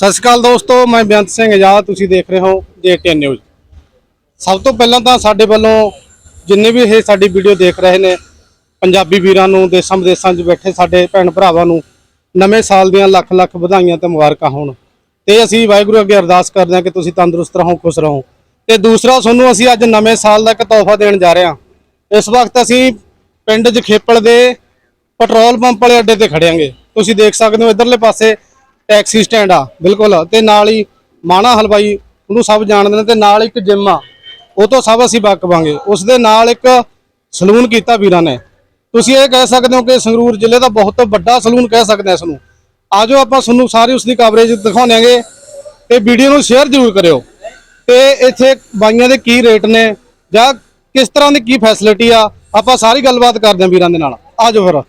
ਸਤਿ ਸ਼੍ਰੀ ਅਕਾਲ ਦੋਸਤੋ, ਮੈਂ ਬੇਅੰਤ ਸਿੰਘ ਆਜ਼ਾਦ, ਤੁਸੀਂ ਦੇਖ ਰਹੇ ਹੋ ਜੇਟੀਐਨ ਨਿਊਜ਼। ਸਭ ਤੋਂ ਪਹਿਲਾਂ ਤਾਂ ਸਾਡੇ ਵੱਲੋਂ ਜਿੰਨੇ ਵੀ ਇਹ ਸਾਡੀ ਵੀਡੀਓ ਦੇਖ ਰਹੇ ਨੇ, ਪੰਜਾਬੀ ਵੀਰਾਂ ਨੂੰ, ਦੇਸ਼ਾਂ ਵਿਦੇਸ਼ਾਂ 'ਚ ਬੈਠੇ ਸਾਡੇ ਭੈਣ ਭਰਾਵਾਂ ਨੂੰ, ਨਵੇਂ ਸਾਲ ਦੀਆਂ ਲੱਖ ਲੱਖ ਵਧਾਈਆਂ ਤੇ ਮੁਬਾਰਕਾਂ ਹੋਣ। ਤੇ ਅਸੀਂ ਵਾਹਿਗੁਰੂ ਅੱਗੇ ਅਰਦਾਸ ਕਰਦੇ ਹਾਂ ਕਿ ਤੁਸੀਂ ਤੰਦਰੁਸਤ ਰਹੋ, ਖੁਸ਼ ਰਹੋ। ਤੇ ਦੂਸਰਾ, ਤੁਹਾਨੂੰ ਅਸੀਂ ਅੱਜ ਨਵੇਂ ਸਾਲ ਦਾ ਇੱਕ ਤੋਹਫਾ ਦੇਣ ਜਾ ਰਹੇ ਹਾਂ। ਇਸ ਵਕਤ ਅਸੀਂ ਪਿੰਡ ਜਖੇਪਲ ਦੇ ਪੈਟਰੋਲ ਪੰਪ ਵਾਲੇ ਅੱਡੇ ਤੇ ਖੜਿਆਂਗੇ ਤੁਸੀਂ ਦੇਖ ਸਕਦੇ ਹੋ ਇਧਰਲੇ ਪਾਸੇ ਟੈਕਸੀ ਸਟੈਂਡ ਆ, ਬਿਲਕੁਲ। ਤੇ ਨਾਲ ਹੀ ਮਾਣਾ ਹਲਵਾਈ, ਉਹਨੂੰ ਸਭ ਜਾਣਦੇ ਨੇ ਤੇ ਨਾਲ ਇੱਕ ਜਿਮ ਆ। ਉਹ ਤੋਂ ਸਭ ਅਸੀਂ ਵਾਕਵਾਂਗੇ ਉਸ ਦੇ ਨਾਲ ਇੱਕ ਸਲੂਨ ਕੀਤਾ ਵੀਰਾਂ ਨੇ। ਤੁਸੀਂ ਇਹ ਕਹਿ ਸਕਦੇ ਹੋ ਕਿ ਸੰਗਰੂਰ ਜ਼ਿਲ੍ਹੇ ਦਾ ਬਹੁਤ ਵੱਡਾ ਸਲੂਨ ਕਹਿ ਸਕਦੇ ਹਾਂ ਇਸ ਨੂੰ। ਆਜੋ ਆਪਾਂ ਤੁਹਾਨੂੰ ਸਾਰੀ ਉਸ ਦੀ ਕਵਰੇਜ ਦਿਖਾਉਣਾਂਗੇ ਤੇ ਵੀਡੀਓ ਨੂੰ ਸ਼ੇਅਰ ਜ਼ਰੂਰ ਕਰਿਓ। ਤੇ ਇੱਥੇ ਬਾਈਆਂ ਦੇ ਕੀ ਰੇਟ ਨੇ, ਜਾਂ ਕਿਸ ਤਰ੍ਹਾਂ ਦੀ ਕੀ ਫੈਸਿਲਿਟੀ ਆ, ਆਪਾਂ ਸਾਰੀ ਗੱਲਬਾਤ ਕਰਦੇ ਹਾਂ ਵੀਰਾਂ ਦੇ ਨਾਲ। ਆਜੋ ਫਿਰ।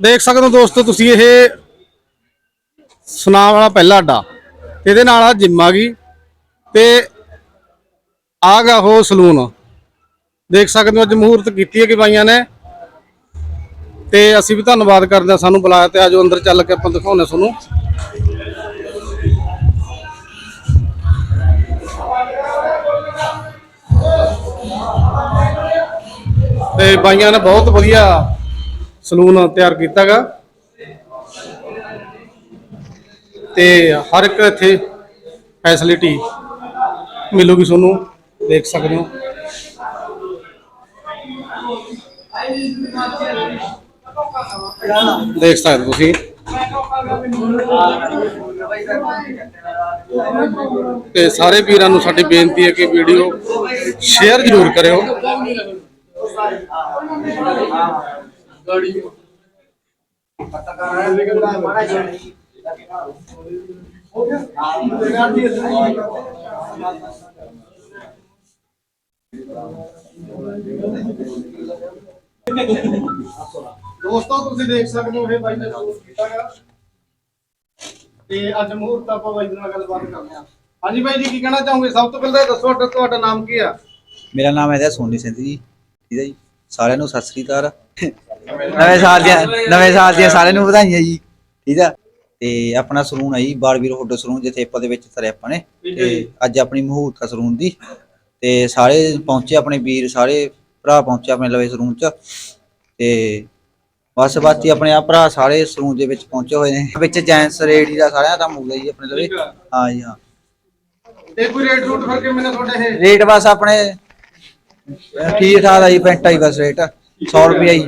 ਦੇਖ ਸਕਦੇ ਹੋ ਦੋਸਤੋ, ਤੁਸੀਂ ਇਹ ਸੁਨਾਮ ਵਾਲਾ ਪਹਿਲਾ ਅੱਡਾ। ਇਹਦੇ ਨਾਲ ਆ ਜਿਮ ਆ ਗਈ। ਤੇ ਆ ਗਾ ਉਹ ਸਲੂਨ। ਦੇਖ ਸਕਦੇ ਹੋ ਅੱਜ ਮਹੂਰਤ ਕੀਤੀ ਹੈ ਕਿ ਬਾਈਆਂ ਨੇ। ਤੇ ਅਸੀਂ ਵੀ ਧੰਨਵਾਦ ਕਰਦੇ ਹਾਂ ਸਾਨੂੰ ਬੁਲਾਇਆ ਤੇ ਆਜੋ ਅੰਦਰ ਚੱਲ ਕੇ ਆਪਾਂ ਦਿਖਾਉਂਦੇ ਤੁਹਾਨੂੰ। ਤੇ ਬਾਈਆਂ ਨੇ ਬਹੁਤ ਵਧੀਆ ਸਲੂਨ ਤਿਆਰ ਕੀਤਾਗਾ। ਤੇ ਹਰ ਇੱਕ ਇੱਥੇ ਫੈਸਿਲਿਟੀ ਮਿਲੂਗੀ ਤੁਹਾਨੂੰ, ਦੇਖ ਸਕਦੇ ਹੋ। ਦੇਖ ਸਕਦੇ ਹੋ ਤੁਸੀਂ। ਤੇ ਸਾਰੇ ਵੀਰਾਂ ਨੂੰ ਸਾਡੀ ਬੇਨਤੀ ਹੈ ਕਿ ਵੀਡੀਓ ਸ਼ੇਅਰ ਜ਼ਰੂਰ ਕਰਿਓ। ਦੋਸਤੋ ਤੁਸੀਂ ਦੇਖ ਸਕਦੇ ਹੋ ਇਹ ਬਾਈ ਨੇ ਸੂਟ ਕੀਤਾ ਗਾ ਤੇ ਅੱਜ ਮਹੂਰਤ ਆਪਾਂ ਬਾਈ ਨਾਲ ਗੱਲਬਾਤ ਕਰਦੇ ਹਾਂ। ਹਾਂਜੀ ਬਾਈ ਜੀ ਕੀ ਕਹਿਣਾ ਚਾਹੋਗੇ? ਸਭ ਤੋਂ ਪਹਿਲਾਂ ਦੱਸੋ ਤੁਹਾਡਾ- ਤੁਹਾਡਾ ਨਾਮ ਕੀ ਆ? ਮੇਰਾ ਨਾਮ ਹੈ ਸੋਨੀ ਸਿੰਘ ਜੀ। ਠੀਕ ਹੈ ਜੀ। ਸਾਰਿਆਂ ਨੂੰ ਸਤਿ ਸ੍ਰੀ ਅਕਾਲ। ਨਵੇਂ ਸਾਲ ਦੀਆਂ ਨਵੇਂ ਸਾਲ ਦੀਆਂ ਸਾਰਿਆਂ ਨੂੰ ਵਧਾਈਆਂ ਜੀ। ਠੀਕ ਆ। ਤੇ ਆਪਣਾ ਸਲੂਨ ਹੈ ਜੀ ਬਾਰਬੀਰ ਹੋਟਲ ਸਲੂਨ ਜਿੱਥੇ ਆਪਾਂ ਦੇ ਵਿੱਚ ਤਰੇ ਆਪਾਂ ਨੇ। ਤੇ ਅੱਜ ਆਪਣੀ ਮਹੂਰਤ ਆ ਸਲੂਨ ਦੀ। ਤੇ ਸਾਰੇ ਪਹੁੰਚੇ ਆਪਣੇ ਵੀਰ ਸਾਰੇ ਭਰਾ ਪਹੁੰਚੇ ਆਪਣੇ ਲਵੇ ਸਲੂਨ ਚ। ਤੇ ਬਸ ਬਾਕੀ ਆਪਣੇ ਆ ਭਰਾ ਸਾਰੇ ਸਲੂਨ ਦੇ ਵਿੱਚ ਪਹੁੰਚੇ ਹੋਏ ਨੇ। ਵਿੱਚ ਜੈਂਟਸ ਰੇਡੀ ਦਾ ਸਾਰਿਆਂ ਦਾ ਮੂਲ ਹੈ ਜੀ ਆਪਣੇ ਲਵੇ। ਹਾਂ ਜੀ ਹਾਂ। ਤੇ ਕੋਈ ਰੇਟ ਰੂਟ ਫਿਰ ਕਿਵੇਂ ਨੇ ਤੁਹਾਡੇ ਇਹ? ਰੇਟ ਬਸ ਆਪਣੇ ਠੀਕ ਠਾਕ ਆ ਜੀ ਪੈਂਟਾ ਹੀ ਬਸ ਰੇਟ 100 ਰੁਪਏ ਜੀ।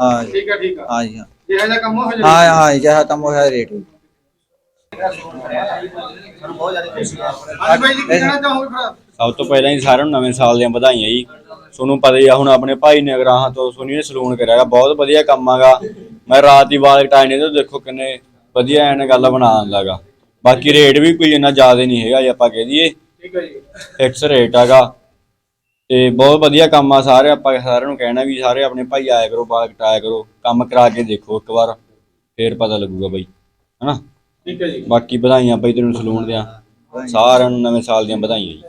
ਹਾਂ ਠੀਕ ਆ ਠੀਕ ਆ। ਹਾਂ ਜੀ ਹਾਂ। ਜਿਹੜਾ ਜਿਹਾ ਕੰਮ ਹੋ ਜਾਵੇ? ਹਾਂ ਹਾਂ ਜੀ ਜਹਾ ਤਮ ਹੋਇਆ ਰੇਟ ਹਾਂਜੀ ਬਾਈ ਜੀ ਕੀ ਕਹਿਣਾ ਚਾਹੋਗੇ ਫਿਰ ਸਭ ਤੋਂ ਪਹਿਲਾਂ ਹੀ ਸਾਰਿਆਂ ਨੂੰ ਨਵੇਂ ਸਾਲ ਦੀਆਂ ਵਧਾਈਆਂ ਜੀ। ਤੁਹਾਨੂੰ ਪਤਾ ਹੀ ਆ ਹੁਣ ਆਪਣੇ ਭਾਈ ਨੇ ਅਗਰਾਹਾਂ ਤੋਂ ਸੋਨੀ ਨੇ ਸਲੂਨ ਕਰਿਆਗਾ ਬਹੁਤ ਵਧੀਆ ਕੰਮ ਆਗਾ ਮੈਂ ਰਾਤ ਹੀ ਵਾਲ ਟਾਈਨੇ ਤੋਂ ਦੇਖੋ ਕਿੰਨੇ ਵਧੀਆ ਐਨ ਗੱਲ ਬਣਾ ਦਿੰਦਾਗਾ ਬਾਕੀ ਰੇਟ ਵੀ ਕੋਈ ਇੰਨਾ ਜ਼ਿਆਦਾ ਨਹੀਂ ਹੈਗਾ ਜੇ ਆਪਾਂ ਕਹਿ ਦਈਏ। ਠੀਕ ਹੈ ਜੀ। ਫਿਕਸ ਰੇਟ ਹੈਗਾ। ਤੇ ਬਹੁਤ ਵਧੀਆ ਕੰਮ ਆ ਸਾਰੇ ਆਪਾਂ ਸਾਰਿਆਂ ਨੂੰ ਕਹਿਣਾ ਵੀ ਸਾਰੇ ਆਪਣੇ ਭਾਈ ਆਇਆ ਕਰੋ ਵਾਲ ਕਟਾਇਆ ਕਰੋ ਕੰਮ ਕਰਾ ਕੇ ਦੇਖੋ ਇੱਕ ਵਾਰ ਫੇਰ ਪਤਾ ਲੱਗੂਗਾ ਬਾਈ ਹਨਾ? ਠੀਕ ਹੈ ਜੀ। ਬਾਕੀ ਵਧਾਈਆਂ ਬਾਈ ਤੈਨੂੰ ਸਲੂਨ ਦਿਆਂ ਸਾਰਿਆਂ ਨੂੰ ਨਵੇਂ ਸਾਲ ਦੀਆਂ ਵਧਾਈਆਂ ਜੀ।